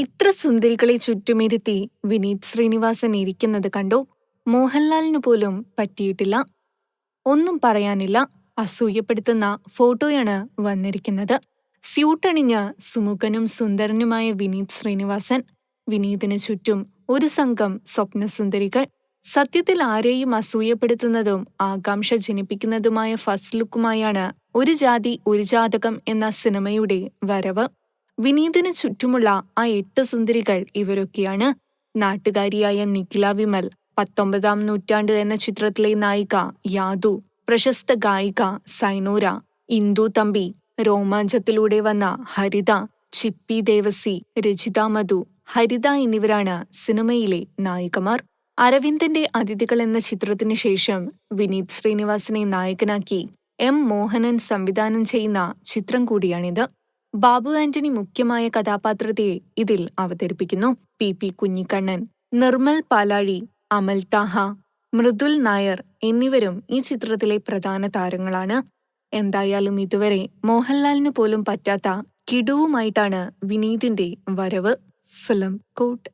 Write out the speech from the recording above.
ഇത്ര സുന്ദരികളെ ചുറ്റുമിരുത്തി വിനീത് ശ്രീനിവാസൻ ഇരിക്കുന്നത് കണ്ടു? മോഹൻലാലിനു പോലും പറ്റിയിട്ടില്ല. ഒന്നും പറയാനില്ല. അസൂയപ്പെടുത്തുന്ന ഫോട്ടോയാണ് വന്നിരിക്കുന്നത്. സ്യൂട്ടണിഞ്ഞ് സുമുഖനും സുന്ദരനുമായ വിനീത് ശ്രീനിവാസൻ. വിനീതിനു ചുറ്റും ഒരു സംഘം സ്വപ്നസുന്ദരികൾ. സത്യത്തിൽ ആരെയും അസൂയപ്പെടുത്തുന്നതും ആകാംക്ഷ ജനിപ്പിക്കുന്നതുമായ ഫസ്റ്റ് ലുക്കുമായാണ് ഒരു ജാതി ഒരു ജാതകം എന്ന സിനിമയുടെ വരവ്. വിനീതിന് ചുറ്റുമുള്ള ആ എട്ട് സുന്ദരികൾ ഇവരൊക്കെയാണ്. നാട്ടുകാരിയായ നിഖില വിമൽ പത്തൊമ്പതാം നൂറ്റാണ്ട് എന്ന ചിത്രത്തിലെ നായിക യാദു പ്രശസ്ത ഗായിക സൈനൂര ഇന്ദു തമ്പി രോമാഞ്ചത്തിലൂടെ വന്ന ഹരിത ചിപ്പി ദേവസി രജിത മധു ഹരിത എന്നിവരാണ് സിനിമയിലെ നായികമാർ. അരവിന്ദന്റെ അതിഥികൾ എന്ന ചിത്രത്തിന് ശേഷം വിനീത് ശ്രീനിവാസനെ നായകനാക്കി എം മോഹനൻ സംവിധാനം ചെയ്യുന്ന ചിത്രം കൂടിയാണിത്. ബാബു ആന്റണി മുഖ്യമായ കഥാപാത്രത്തെ ഇതിൽ അവതരിപ്പിക്കുന്നു. പി പി കുഞ്ഞിക്കണ്ണൻ നിർമ്മൽ പാലാഴി അമൽ താഹ മൃദുൽ നായർ എന്നിവരും ഈ ചിത്രത്തിലെ പ്രധാന താരങ്ങളാണ്. എന്തായാലും ഇതുവരെ മോഹൻലാലിന് പോലും പറ്റാത്ത കിടുവുമായിട്ടാണ് വിനീതിന്റെ വരവ്. Film coat.